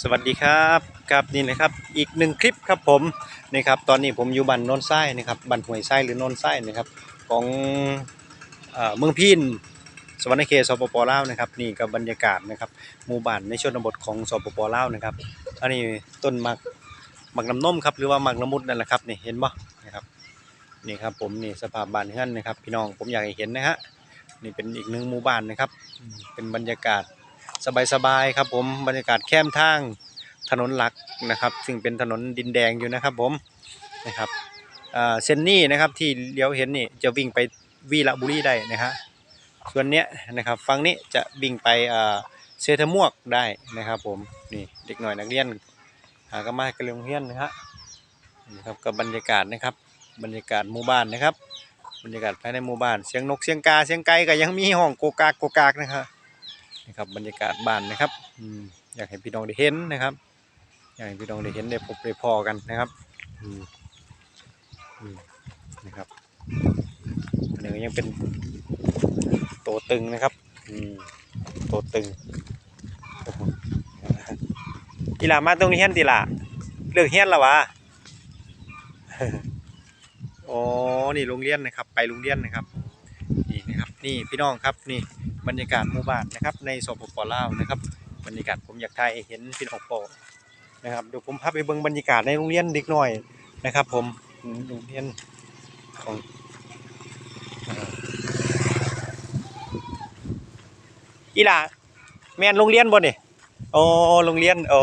สวัสดีครับครับนี่นะครับอีกหนึ่งคลิปครับผมนี่ครับตอนนี้ผมอยู่บ้านโนนไส้นะครับบ้านห้วยไส้หรือโนนไส้นะครับของเมืองพินสวรรณเขตสปปลาวนะครับนี่ก็บบรรยากาศนะครับหมู่บ้านในชนบทของสปปลาวนะครับอันนี้ต้นหมักหมักน้ำนมครับหรือว่าหมักละมุดนั่นแหละครับนี่เห็นบ่นะครับนี่ครับผมนี่สภาพบ้านเฮือนนะครับ พี่น้องผมอยากให้เห็นนะฮะนี่เป็นอีกหนึ่งหมู่บ้านนะครับ เป็นบรรยากาศ สบายๆครับผมบรรยากาศแคมทางถนนหลักนะครับ ซึ่งเป็นถนนดินแดงอยู่นะครับผมนะครับเส้นนี้นะครับที่เลี้ยวเห็นนี่จะวิ่งไปวีระบุรีได้นะฮะส่วนเนี้ยนะครับฝั่งนี้จะวิ่งไปเซทมวกได้นะครับผมนี่เด็กหน่อยนักเรียนหากมากันโรงเรียนนะฮะนี่ครับกับบรรยากาศนะครับ บรรยากาศหมู่บ้านนะครับ บรรยากาศภายในหมู่บ้านเสียงนกเสียงกาเสียงไก่ก็ยังมีห้องโกกากโกกากนะครับ นะครับบรรยากาศบ้านนะครับอืมอยากให้พี่น้องได้เห็นนะครับ อยากให้พี่น้องได้เห็นได้พบได้พอกันนะครับอืมอืมนะครับอันนี้ยังเป็นโตตึงนะครับอืมโตตึงอีหลามาตรงนี้เฮียนติล่ะเลือกเฮียนแล้ววะอ๋อนี่โรงเรียนนะครับ ไปโรงเรียนนะครับนี่นะครับ นี่พี่น้องครับนี่ บรรยากาศหมู่บ้านนะครับ ในสปปลาวนะครับ บรรยากาศผมอยากถ่ายเห็นพี่น้องปนะครับเดี๋ยวผมพาไปเบิ่งบรรยากาศในโรงเรียนเด็กน้อยนะครับ ผมโรงเรียนของอีหล่าแม่นโรงเรียนบ่นี่อ๋อโรงเรียนอ๋อ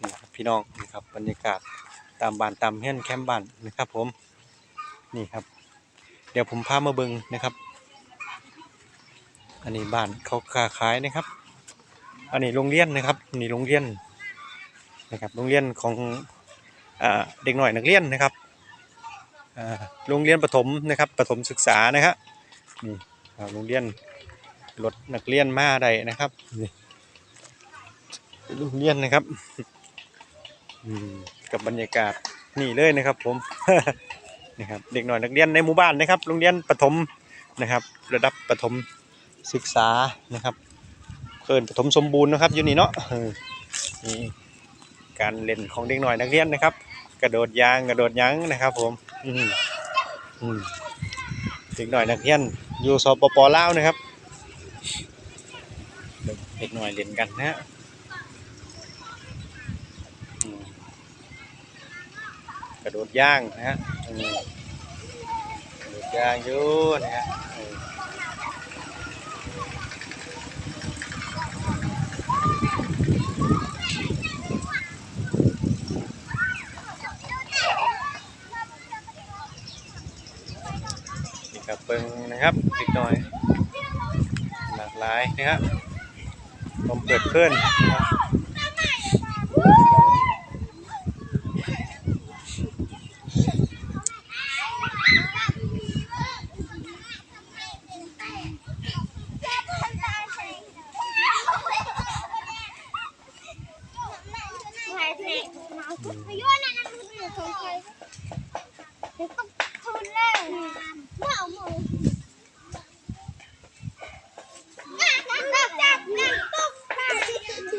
นี่ครับพี่น้องนี่ครับบรรยากาศตามบ้านตามเฮียนแคมป์บ้านนะครับ ผมนี่ครับ เดี๋ยวผมพามาเบิ่งนะครับ อันนี้บ้านเขาค้าขายนะครับ อันนี้โรงเรียนนะครับนี่โรงเรียนนะครับโรงเรียนของอเด็กหน่อยนักเรียนนะครับโรงเรียนประถมนะครับประถมศึกษานะครับนี่โรงเรียนรถนักเรียนมาได้นะครับนี่โรงเรียนนะครับกับบรรยากาศนี่เลยนะครับผมนะครับเด็กหน่อยนักเรียนในหมู่บ้านนะครับ โรงเรียนประถมนะครับ ระดับประถม ศึกษานะครับเพิ่นประถมสมบูรณ์นะครับอยู่นี่เนาะนี่การเล่นของเด็กหน่อยนักเรียนนะครับ กระโดดยางกระโดดยั้งนะครับ ผมอืมเด็กหน่อยนักเรียนอยู่สปปลาวนะครับเด็กหน่อยเล่นกันนะฮะกระโดดย่างนะฮะกระโดดย่างอยู่นะฮะเออ นี่ครับเปิง นะครับอีกหน่อย หลากหลายนะครับผมเปิดเพื่อนนะครับ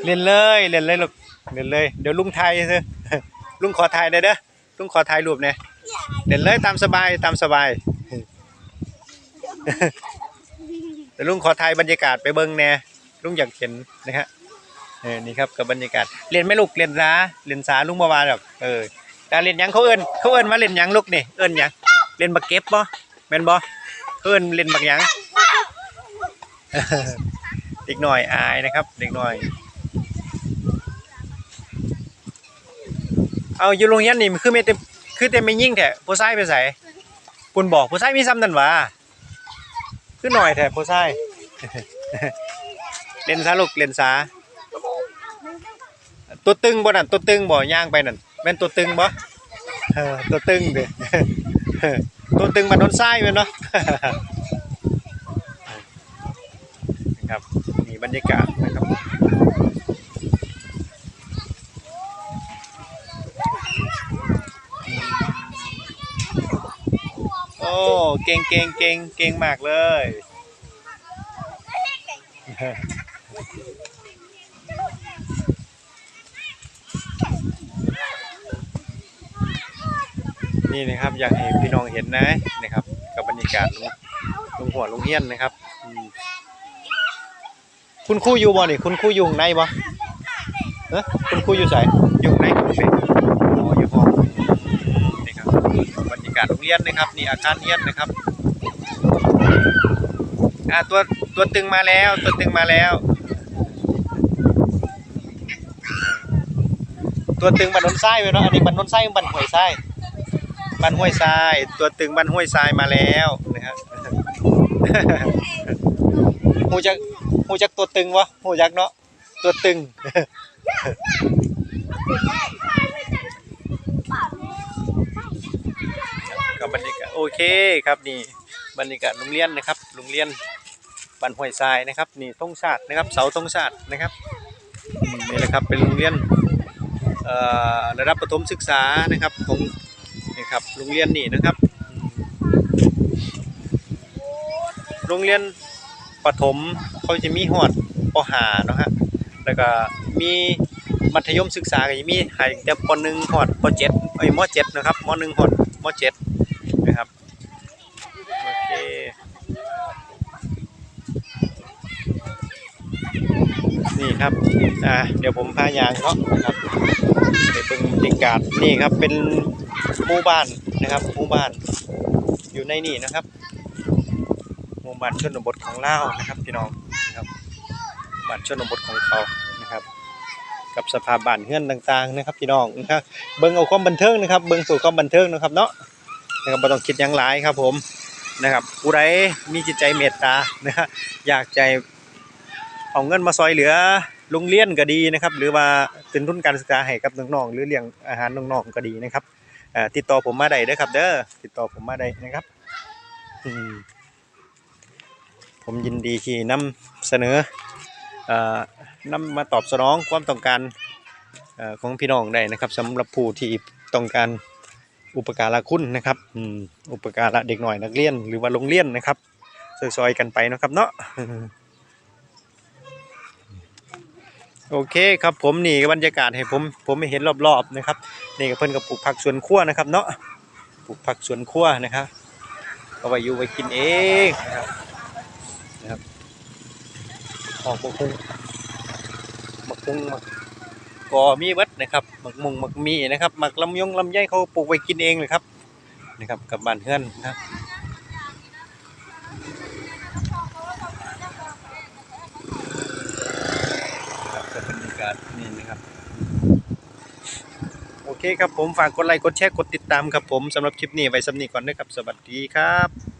เล่นเลยเล่นเลยลูกเล่นเลย เดี๋ยวลุงไทยเถอลุงขอถ่ายได้เด้อลุงขอถ่ายรูปเนี่ยเล่นเลยตามสบายตามสบายเดี๋ยวลุงขอถ่ายบรรยากาศไปเบิ้งแน่ลุงอยากเห็นนะฮะเออนี่ครับกับบรรยากาศเล่นไม่ลูกเล่นซาเล่นซาลุงบ่ว่าหรอกเออการเล่นยังเขาเอิ้นเขาเอิ้นมาเล่นยังลูกนี่เอิ้นยังเล่นบักเก็บบ่แม่นบ่เขาเอิ้นเล่นบักยังเด็กหน่อยอายนะครับเด็กหน่อย เอาอยู่โรงเรียนนี่มันคือไม่เต็มคือเต็มไม่ยิ่งแท้ผู้ชายไปใส่คุณบอกผู้ชายมีซ้ำนั่นวะคือหน่อยแท้ผู้ชายเล่นซาลูกเล่นซาตัวตึงบ่นั่นตัวตึงบ่ย่างไปนั่นแม่นตัวตึงบ่ตัวตึงเด้ตัวตึงมันโดนทรายแม่นเนาะครับมีบรรยากาศนะครับ เก่งเก่งเก่งเก่งมากเลยนี่นะครับอยากให้พี่น้องเห็นนะนะครับกับบรรยากาศลงหัวลงเฮียนนะครับ คุณครูอยู่บ่นี่คุณครูอยู่ข้งในบ่เออคุณครูอยู่ใส่อยู่ข้งในคุณเป็น บรรยากาศโรงเรียนนะครับ นี่อาคารเรียนนะครับอ่าตัวตัวตึงมาแล้ว ตัวตึงมาแล้ว ตัวตึงบันนนทรายไว้เนาะอันนี้บันนนทรายบันห้วยทรายบันห้วยทราย ตัวตึงบันห้วยทรายมาแล้วนะครับหูจักหูจักตัวตึงวะหูจักเนาะตัวตึง กับบรรยากาศโอเคครับนี่บรรยากาศโรงเรียนนะครับโรงเรียนบ้านห้วยทรายนะครับ นี่ธงชาตินะครับ เสาธงชาตินะครับนี่แหละครับเป็นโรงเรียนเอ่อระดับประถมศึกษานะครับของนี่ครับโรงเรียนนี่นะครับ โรงเรียนประถมเขาจะมีหอดปหาเนาะฮะแล้วก็มีมัธยมศึกษาก็จะมีให้แต่ปหนึ่งหอดปเจ็ดเอ้ยมเจ็ดนะครับมหนึ่งหอดมเจ็ด นะครับ โอเคนี่ครับ อ่า เดี๋ยวผมพายางเนาะนะครับไปเบิ่งบรรยากาศนี่ครับ เป็นหมู่บ้านนะครับหมู่บ้าน อยู่ในนี่นะครับ หมู่บ้านชนบทของลาวนะครับพี่น้องนะครับบ้านชนบทของเขานะครับ กับสภาพบ้านเฮือนต่างๆนะครับพี่น้องนะครับ เบิ่งเอาความบันเทิงนะครับ เบิ่งสู่ความบันเทิงนะครับเนาะ นะครับบ่ต้องคิดยังหลายครับผมนะครับผู้ใดมีจิตใจเมตตานะฮะอยากใจเอาเงินมาซอยเหลือโรงเรียนก็ดีนะครับ หรือว่าเป็นทุนการศึกษาให้กับน้องๆหรือเลี้ยงอาหารน้องๆก็ดีนะครับติดต่อผมมาได้เด้อครับ เด้อติดต่อผมมาได้นะครับผมยินดีที่นำเสนอเอ่อนำมาตอบสนองความต้องการอของพี่น้องได้นะครับสำหรับผู้ที่ต้องการ อุปการะคุณนะครับอืมอุปการะเด็กหน่อยนักเรียนหรือว่าโรงเรียนนะครับซอยๆกันไปนะครับเนาะโอเคครับผมนี่บรรยากาศให้ผมผมไม่เห็นรอบๆนะครับนี่ก็เพิ่นก็ปลูกผักสวนครัวนะครับ เนาะปลูกผักสวนครัวนะครับเอาไว้อยู่ไว้กินเองนะครับนะครับออกมะคุงมะคุงมะกอมีเวัด นะครับหมะมุงหมะมีนะครับหมะลำยงลำไยเขาปลูกไว้กินเองเลยครับนะครับกับบ้านเฮือนนะครับครับกับบรรยากาศนี่นะครับ โอเคครับผมฝากกดไลค์กดแชร์กดติดตามครับผมสำหรับคลิปนี้ไว้สำนีก่อนนะครับ สวัสดีครับ